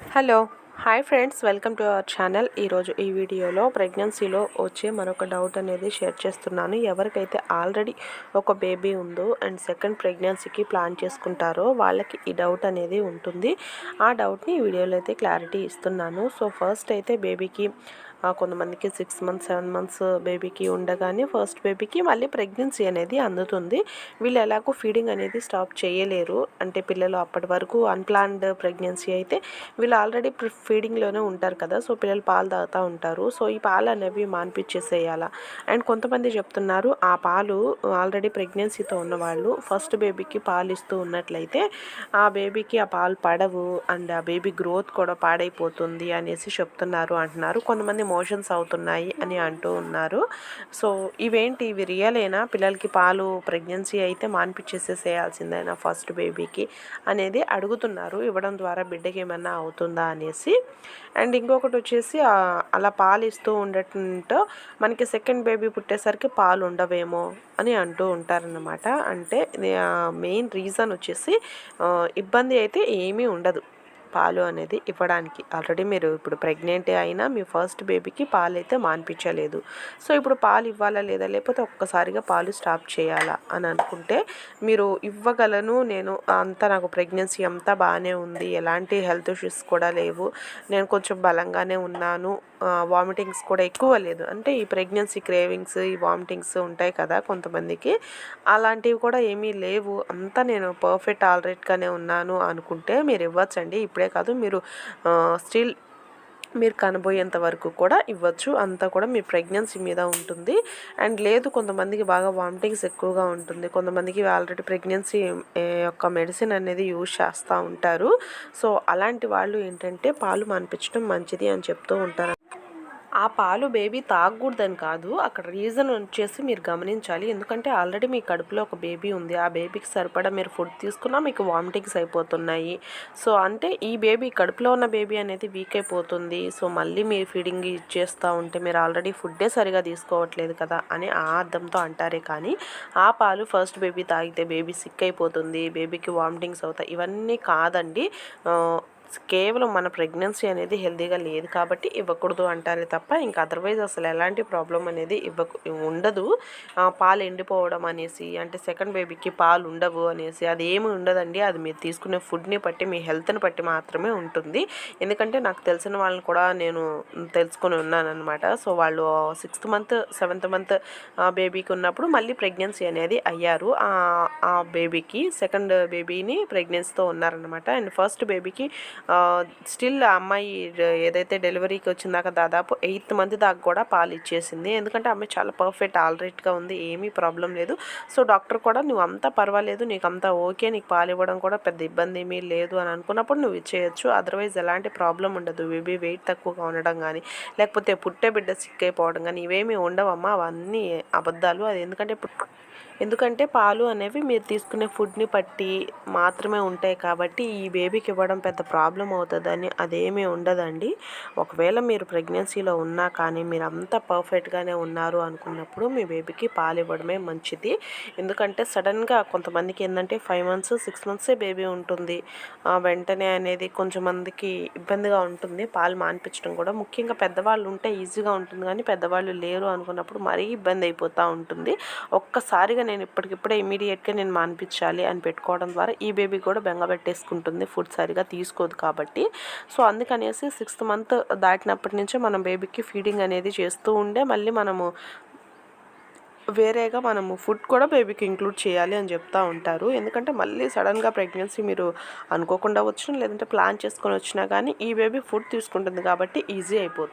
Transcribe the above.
Hello hi friends welcome to our channel. ఈరోజు ఈ వీడియోలో ప్రెగ్నెన్సీలో వచ్చే మరొక డౌట్ అనేది షేర్ చేస్తున్నాను. ఎవరికైతే ఆల్రెడీ ఒక బేబీ ఉందో అండ్ సెకండ్ ప్రెగ్నెన్సీకి ప్లాన్ చేసుకుంటారో వాళ్ళకి ఈ డౌట్ అనేది ఉంటుంది. ఆ డౌట్ని ఈ వీడియోలో అయితే క్లారిటీ ఇస్తున్నాను. సో ఫస్ట్ అయితే బేబీకి కొంతమందికి సిక్స్ మంత్స్ సెవెన్ మంత్స్ బేబీకి ఉండగానే ఫస్ట్ బేబీకి మళ్ళీ ప్రెగ్నెన్సీ అనేది అందుతుంది. వీళ్ళు ఎలాగో ఫీడింగ్ అనేది స్టాప్ చేయలేరు. అంటే పిల్లలు అప్పటి వరకు అన్ప్లాన్డ్ ప్రెగ్నెన్సీ అయితే వీళ్ళు ఆల్రెడీ ఫీడింగ్లోనే ఉంటారు కదా. సో పిల్లలు పాలు తాగుతూ ఉంటారు. సో ఈ పాలు అనేవి మాన్పించేసేయాలా. అండ్ కొంతమంది చెప్తున్నారు ఆ పాలు ఆల్రెడీ ప్రెగ్నెన్సీతో ఉన్నవాళ్ళు ఫస్ట్ బేబీకి పాలు ఇస్తూ ఉన్నట్లయితే ఆ బేబీకి ఆ పాలు పడవు. అండ్ ఆ బేబీ గ్రోత్ కూడా పాడైపోతుంది అనేసి చెప్తున్నారు అంటున్నారు. కొంతమంది మోషన్స్ అవుతున్నాయి అని అంటూ ఉన్నారు. సో ఇవేంటి? ఇవి రియలేనా పిల్లలకి పాలు ప్రెగ్నెన్సీ అయితే మాన్పించేసేసేయాల్సిందేనా ఫస్ట్ బేబీకి అనేది అడుగుతున్నారు. ఇవ్వడం ద్వారా బిడ్డకి ఏమన్నా అవుతుందా అనేసి. అండ్ ఇంకొకటి వచ్చేసి అలా పాలు ఇస్తూ ఉండటంతో మనకి సెకండ్ బేబీ పుట్టేసరికి పాలు ఉండవేమో అని అంటూ ఉంటారనమాట అంటే మెయిన్ రీజన్ వచ్చేసి ఇబ్బంది అయితే ఏమీ ఉండదు. పాలు అనేది ఇవ్వడానికి. ఆల్రెడీ మీరు ఇప్పుడు ప్రెగ్నెంట్ అయినా మీ ఫస్ట్ బేబీకి పాలు అయితే మాన్పించలేదు. సో ఇప్పుడు పాలు ఇవ్వాలా లేదా? లేకపోతే ఒక్కసారిగా పాలు స్టాప్ చేయాలా అని అనుకుంటే మీరు ఇవ్వగలను. నేను అంతా నాకు ప్రెగ్నెన్సీ అంతా బాగానే ఉంది. ఎలాంటి హెల్త్ ఇష్యూస్ కూడా లేవు. నేను కొంచెం బలంగానే ఉన్నాను. వామిటింగ్స్ కూడా ఎక్కువ లేదు. అంటే ఈ ప్రెగ్నెన్సీ క్రేవింగ్స్ ఈ వామిటింగ్స్ ఉంటాయి కదా కొంతమందికి. అలాంటివి కూడా ఏమీ లేవు. అంతా నేను పర్ఫెక్ట్ ఆల్రెడీగానే ఉన్నాను అనుకుంటే మీరు ఇవ్వచ్చండి. ఇప్పుడు కాదు మీరు స్టిల్ మీరు కనబోయేంత వరకు కూడా ఇవ్వచ్చు. అంతా కూడా మీ ప్రెగ్నెన్సీ మీద ఉంటుంది. అండ్ లేదు కొంతమందికి బాగా వామిటింగ్స్ ఎక్కువగా ఉంటుంది. కొంతమందికి ఆల్రెడీ ప్రెగ్నెన్సీ యొక్క మెడిసిన్ అనేది యూజ్ చేస్తూ ఉంటారు. సో అలాంటి వాళ్ళు ఏంటంటే పాలు మానిపించడం మంచిది అని చెప్తూ ఉంటారు. ఆ పాలు బేబీ తాగకూడదని కాదు అక్కడ రీజన్ వచ్చేసి మీరు గమనించాలి. ఎందుకంటే ఆల్రెడీ మీ కడుపులో ఒక బేబీ ఉంది. ఆ బేబీకి సరిపడా మీరు ఫుడ్ తీసుకున్నా మీకు వామిటింగ్స్ అయిపోతున్నాయి. సో అంటే ఈ బేబీ కడుపులో ఉన్న బేబీ అనేది వీక్ అయిపోతుంది. సో మళ్ళీ మీరు ఫీడింగ్ ఇచ్చేస్తూ ఉంటే మీరు ఆల్రెడీ ఫుడ్డే సరిగా తీసుకోవట్లేదు కదా అని ఆ అర్థంతో అంటారే కానీ ఆ పాలు ఫస్ట్ బేబీ తాగితే బేబీ సిక్ అయిపోతుంది బేబీకి వామిటింగ్స్ అవుతాయి. ఇవన్నీ కాదండి. కేవలం మన ప్రెగ్నెన్సీ అనేది హెల్తీగా లేదు కాబట్టి ఇవ్వకూడదు అంటారే తప్ప ఇంకా అదర్వైజ్ అసలు ఎలాంటి ప్రాబ్లం అనేది ఇవ్వ ఉండదు. పాలు ఎండిపోవడం అనేసి అంటే సెకండ్ బేబీకి పాలు ఉండవు అనేసి అది ఏమి ఉండదండి. అది మీరు తీసుకునే ఫుడ్ని బట్టి మీ హెల్త్ని బట్టి మాత్రమే ఉంటుంది. ఎందుకంటే నాకు తెలిసిన వాళ్ళని కూడా నేను తెలుసుకొని ఉన్నానమాట సో వాళ్ళు సిక్స్త్ మంత్ సెవెంత్ మంత్ బేబీకి ఉన్నప్పుడు మళ్ళీ ప్రెగ్నెన్సీ అనేది అయ్యారు. ఆ బేబీకి సెకండ్ బేబీని ప్రెగ్నెన్సీతో ఉన్నారనమాట అండ్ ఫస్ట్ బేబీకి స్టిల్ ఆ అమ్మాయి ఏదైతే డెలివరీకి వచ్చిందాక దాదాపు ఎయిత్ మంత్ దాకా కూడా పాలు ఇచ్చేసింది. ఎందుకంటే అమ్మాయి చాలా పర్ఫెక్ట్ ఆల్రెడీగా ఉంది ఏమీ ప్రాబ్లం లేదు. సో డాక్టర్ కూడా నువ్వు అంతా పర్వాలేదు నీకు అంతా ఓకే నీకు పాలు ఇవ్వడం కూడా పెద్ద ఇబ్బంది ఏమీ లేదు అని అనుకున్నప్పుడు నువ్వు ఇచ్చేయచ్చు. అదర్వైజ్ ఎలాంటి ప్రాబ్లం ఉండదు. బేబీ వెయిట్ తక్కువగా ఉండడం కానీ లేకపోతే పుట్టే బిడ్డ సిక్ అయిపోవడం కానీ ఇవేమీ ఉండవమ్మా అవన్నీ అబద్ధాలు. అది ఎందుకంటే ఎందుకంటే పాలు అనేవి మీరు తీసుకునే ఫుడ్ని బట్టి మాత్రమే ఉంటాయి కాబట్టి ఈ బేబీకి ఇవ్వడం పెద్ద ప్రాబ్లం అవుతుందని అదేమీ ఉండదండి. ఒకవేళ మీరు ప్రెగ్నెన్సీలో ఉన్నా కానీ మీరు అంతా పర్ఫెక్ట్గానే ఉన్నారు అనుకున్నప్పుడు మీ బేబీకి పాలు ఇవ్వడమే మంచిది. ఎందుకంటే సడన్గా కొంతమందికి ఏంటంటే ఫైవ్ మంత్స్ సిక్స్ మంత్సే బేబీ ఉంటుంది. వెంటనే అనేది కొంచెం మందికి ఇబ్బందిగా ఉంటుంది. పాలు మానిపించడం కూడా ముఖ్యంగా పెద్దవాళ్ళు ఉంటే ఈజీగా ఉంటుంది. కానీ పెద్దవాళ్ళు లేరు అనుకున్నప్పుడు మరీ ఇబ్బంది అయిపోతూ ఉంటుంది. ఒక్కసారిగా నేను ఇప్పటికిప్పుడే ఇమీడియట్గా నేను మానిపించాలి అని పెట్టుకోవడం ద్వారా ఈ బేబీ కూడా బెంగ పెట్టేసుకుంటుంది ఫుడ్ సరిగా తీసుకోదు కాబట్టి. సో అందుకనేసి సిక్స్త్ మంత్ దాటినప్పటి నుంచే మనం బేబీకి ఫీడింగ్ అనేది చేస్తూ ఉండే మళ్ళీ మనము వేరేగా మనము ఫుడ్ కూడా బేబీకి ఇంక్లూడ్ చేయాలి అని చెప్తూ ఉంటారు. ఎందుకంటే మళ్ళీ సడన్గా ప్రెగ్నెన్సీ మీరు అనుకోకుండా వచ్చిన లేదంటే ప్లాన్ చేసుకొని వచ్చినా కానీ ఈ బేబీ ఫుడ్ తీసుకుంటుంది కాబట్టి ఈజీ అయిపోతుంది.